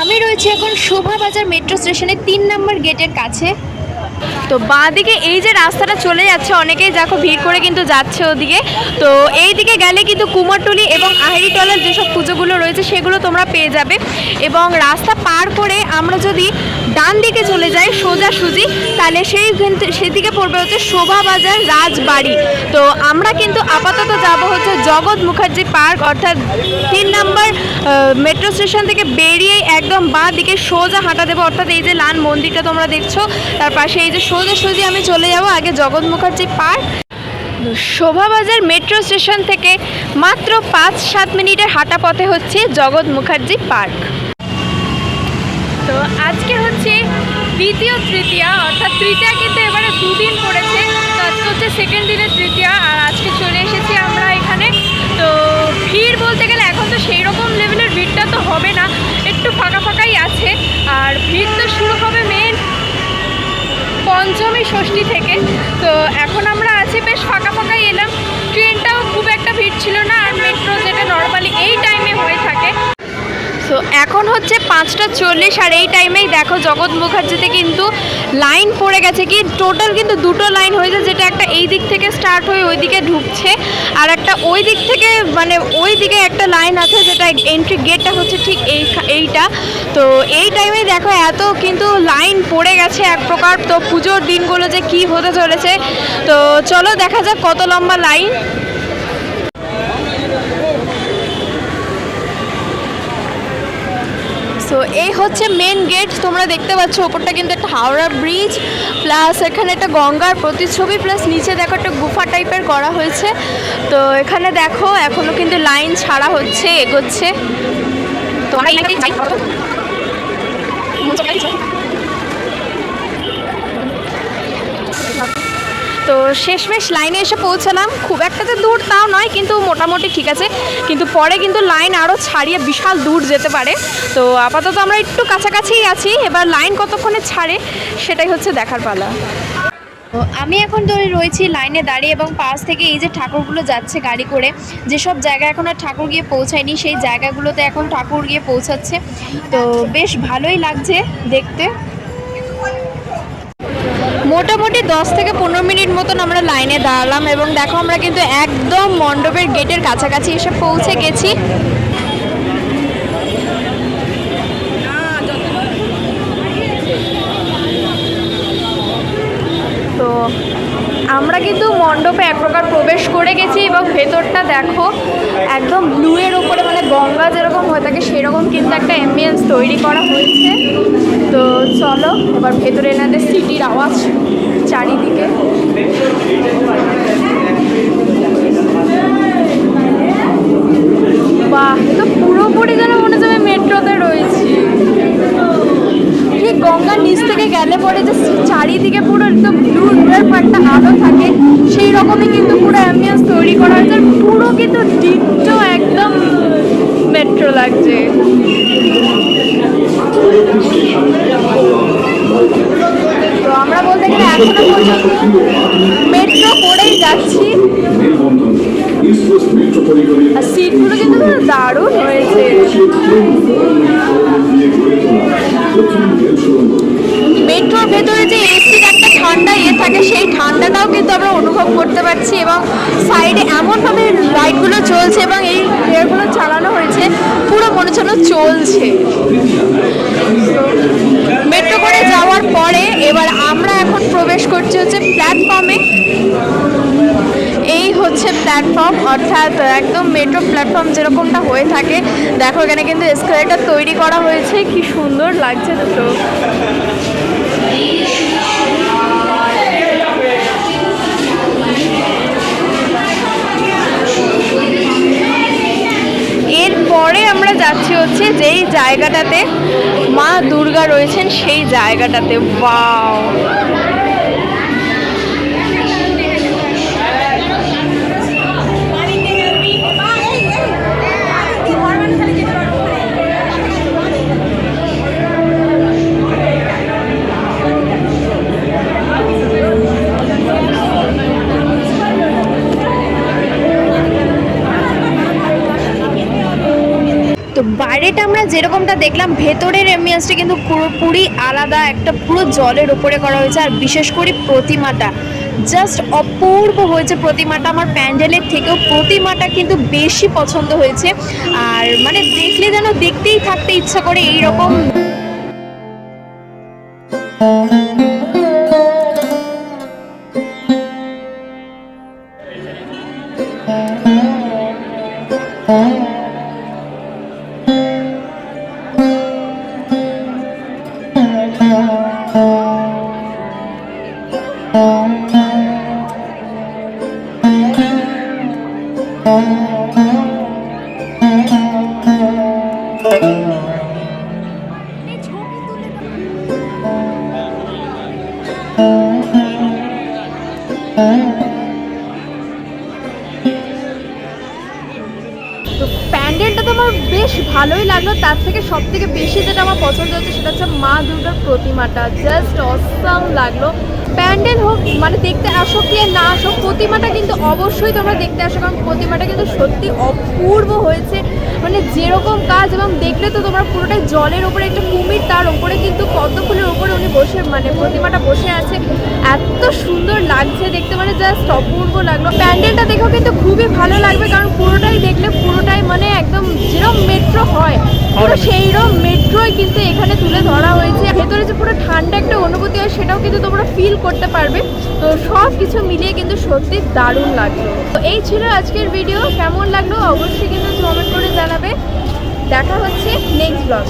আমি রয়েছি এখন শোভা বাজার মেট্রো স্টেশনের তিন নম্বর গেটের কাছে। তো বাঁদিকে এই যে রাস্তাটা চলে যাচ্ছে, অনেকেই দেখো ভিড় করে কিন্তু যাচ্ছে ওদিকে। তো এই দিকে গেলে কিন্তু কুমারটুলি এবং আহেরিটলার যেসব পুজোগুলো রয়েছে, সেগুলো তোমরা পেয়ে যাবে। এবং রাস্তা পার করে আমরা যদি ডান দিকে চলে যাই সোজাসুজি তাহলে সেই সেদিকে পড়বে হচ্ছে শোভাবাজার রাজবাড়ি। তো আমরা কিন্তু আপাতত যাব হচ্ছে জগৎ মুখার্জি পার্ক, অর্থাৎ তিন নম্বর মেট্রো স্টেশন থেকে বেরিয়ে একদম বাঁ দিকে সোজা হাঁটা দেবো। অর্থাৎ এই যে লাল মন্দিরটা তোমরা দেখছ, তার পাশে এই যে সোজা সোজি, আমি চলে যাব আগে Jagat Mukherjee park. Shobhabazar metro station থেকে মাত্র পাঁচ সাত মিনিটের হাঁটা পথে হচ্ছে জগৎ মুখার্জি পার্ক। আজকে হচ্ছে দ্বিতীয় তৃতীয়া, অর্থাৎ তৃতীয়া কিন্তু এবারে দুদিন পড়েছে। তো আজকে হচ্ছে সেকেন্ড দিনের তৃতীয়া, আর আজকে চলে এসেছি আমরা এখানে। তো ভিড় বলতে গেলে এখন তো সেই রকম লেভেলের ভিড়টা তো হবে না, একটু ফাঁকা ফাঁকাই আছে। আর ভিড় তো শুরু হবে মেন পঞ্চমী ষষ্ঠী থেকে। তো এখন আমরা আছি, বেশ ফাঁকা ফাঁকাই এলাম। এখন হচ্ছে পাঁচটা চল্লিশ আর এই টাইমেই দেখো জগৎ মুখার্জিতে কিন্তু লাইন পড়ে গেছে কি? টোটাল কিন্তু দুটো লাইন হয়েছে যেটা একটা এই দিক থেকে স্টার্ট হয়ে ওই দিকে ঢুকছে আর একটা ওই দিক থেকে মানে ওই দিকে একটা লাইন আছে যেটা এন্ট্রি গেটটা হচ্ছে ঠিক এই এইটা। তো এই টাইমে দেখো এত কিন্তু লাইন পড়ে গেছে এক প্রকার। তো পুজোর দিনগুলো যে কি হতে চলেছে। তো চলো দেখা যাক কত লম্বা লাইন। সো এই হচ্ছে মেন গেট তোমরা দেখতে পাচ্ছ ওপরটা কিন্তু একটা হাওড়া ব্রিজ প্লাস এখানে একটা গঙ্গার প্রতিচ্ছবি প্লাস নিচে দেখো একটা গুফা টাইপের করা হয়েছে। তো এখানে দেখো এখনও কিন্তু লাইন ছাড়া হচ্ছে এগোচ্ছে। তো আমরা এখানে যাই তো শেষমেশ লাইনে এসে পৌঁছালাম। খুব একটা যে দূর তাও নয়, কিন্তু মোটামুটি ঠিক আছে। কিন্তু পরে কিন্তু লাইন আরও ছাড়িয়ে বিশাল দূর যেতে পারে। তো আপাতত আমরা একটু কাছাকাছিই আছি, এবার লাইন কতক্ষণে ছাড়ে সেটাই হচ্ছে দেখার পালা। আমি এখন ধরে রয়েছি লাইনে দাঁড়িয়ে এবং পাশ থেকে এই যে ঠাকুরগুলো যাচ্ছে গাড়ি করে, যেসব জায়গায় এখন আর ঠাকুর গিয়ে পৌঁছায়নি, সেই জায়গাগুলোতে এখন ঠাকুর গিয়ে পৌঁছাচ্ছে। তো বেশ ভালোই লাগছে দেখতে। মোটামুটি দশ থেকে পনেরো মিনিট মতন আমরা লাইনে দাঁড়ালাম এবং দেখো আমরা কিন্তু একদম মণ্ডপের গেটের কাছাকাছি এসে পৌঁছে গেছি। তো আমরা কিন্তু মণ্ডপে এক প্রকার প্রবেশ করে গেছি এবং ভেতরটা দেখো একদম ব্লুয়ের ওপরে মানে গঙ্গা যেরকম হয়ে থাকে সেরকম কিন্তু একটা অ্যাম্বিয়েন্স তৈরি করা হয়েছে। তো চলো, এবার ভেতরে এনাদের সিটির আওয়াজ চারিদিকে বাহ এ তো পুরোপুরি যেন মনে হচ্ছে আমি মেট্রোতে রয়েছি ঠিক গঙ্গার নিচ থেকে গেলে পরে যে চারিদিকে পুরো একদম ব্লু আলো থাকে, সেই রকমই কিন্তু পুরো অ্যাম্বিয়েন্স তৈরি করা হয়েছে। পুরো কিন্তু ডিট্টো একদম মেট্রো লাগছে। তো আমরা বলতে গেলে এখনও মেট্রো করেই যাচ্ছি। আর সিটগুলো কিন্তু দারুণ হয়েছে। মেট্রোর ভেতরে যে ঠান্ডা ইয়ে থাকে, সেই ঠান্ডাটাও কিন্তু আমরা অনুভব করতে পারছি এবং সাইডে এমনভাবে লাইটগুলো চলছে এবং এই ইয়েগুলো চালানো হয়েছে, পুরো মনে হচ্ছে যেন চলছে। মেট্রো করে যাওয়ার পরে এবার আমরা এখন প্রবেশ করছি হচ্ছে প্ল্যাটফর্মে এই হচ্ছে প্ল্যাটফর্ম অর্থাৎ একদম মেট্রো প্ল্যাটফর্ম যেরকমটা হয়ে থাকে। দেখো এখানে কিন্তু এসকালেটার তৈরি করা হয়েছে, কি সুন্দর লাগছে দুটো যাচ্ছি হচ্ছে যেই জায়গাটাতে মা দুর্গা রয়েছেন সেই জায়গাটাতে। ওয়াও! বাইরেটা আমরা যেরকমটা দেখলাম, ভেতরের এমবিয়েন্সটা কিন্তু পুরোপুরি আলাদা, একটা পুরো জলের ওপরে করা হয়েছে, আর বিশেষ করে প্রতিমাটা। জাস্ট অপূর্ব হয়েছে প্রতিমাটা। আমার প্যান্ডেলের থেকেও প্রতিমাটা কিন্তু বেশি পছন্দ হয়েছে। আর মানে দেখলে যেন দেখতেই থাকতে ইচ্ছা করে এই তো প্যান্ডেলটা তো আমার বেশ ভালোই লাগল। তার থেকে সব থেকে বেশি যেটা আমার পছন্দ হচ্ছে সেটা হচ্ছে মা দুর্গার প্রতিমাটা। জাস্ট অসাম লাগল। প্যান্ডেল হোক মানে দেখতে আসো কি না আসো, প্রতিমাটা কিন্তু অবশ্যই তোমরা দেখতে আসো, কারণ প্রতিমাটা কিন্তু সত্যি অপূর্ব হয়েছে। মানে যেরকম কাজ এবং দেখলে তো তোমরা পুরোটাই জলের ওপরে, একটা কুমির তার ওপরে কিন্তু পদ্ম ফুলের ওপরে উনি বসে মানে প্রতিমাটা বসে আছে। এত সুন্দর লাগছে দেখতে মানে জাস্ট অপূর্ব লাগল। প্যান্ডেলটা দেখেও কিন্তু খুবই ভালো লাগবে, কারণ পুরোটাই দেখলে পুরোটাই মানে একদম যেরকম মেট্রো হয়। পুরো সেইরকম মেট্রোই কিন্তু এখানে তুলে ধরা হয়েছে। ভেতরে যে পুরো ঠান্ডা একটা অনুভূতি হয়, সেটাও কিন্তু তোমরা ফিল করতে পারবে। তো সব কিছু মিলিয়ে কিন্তু সত্যি দারুণ লাগল। তো এই ছিল আজকের ভিডিও কেমন লাগল অবশ্যই কিন্তু কমেন্ট করে জানাবে। দেখা হচ্ছে নেক্সট ব্লগ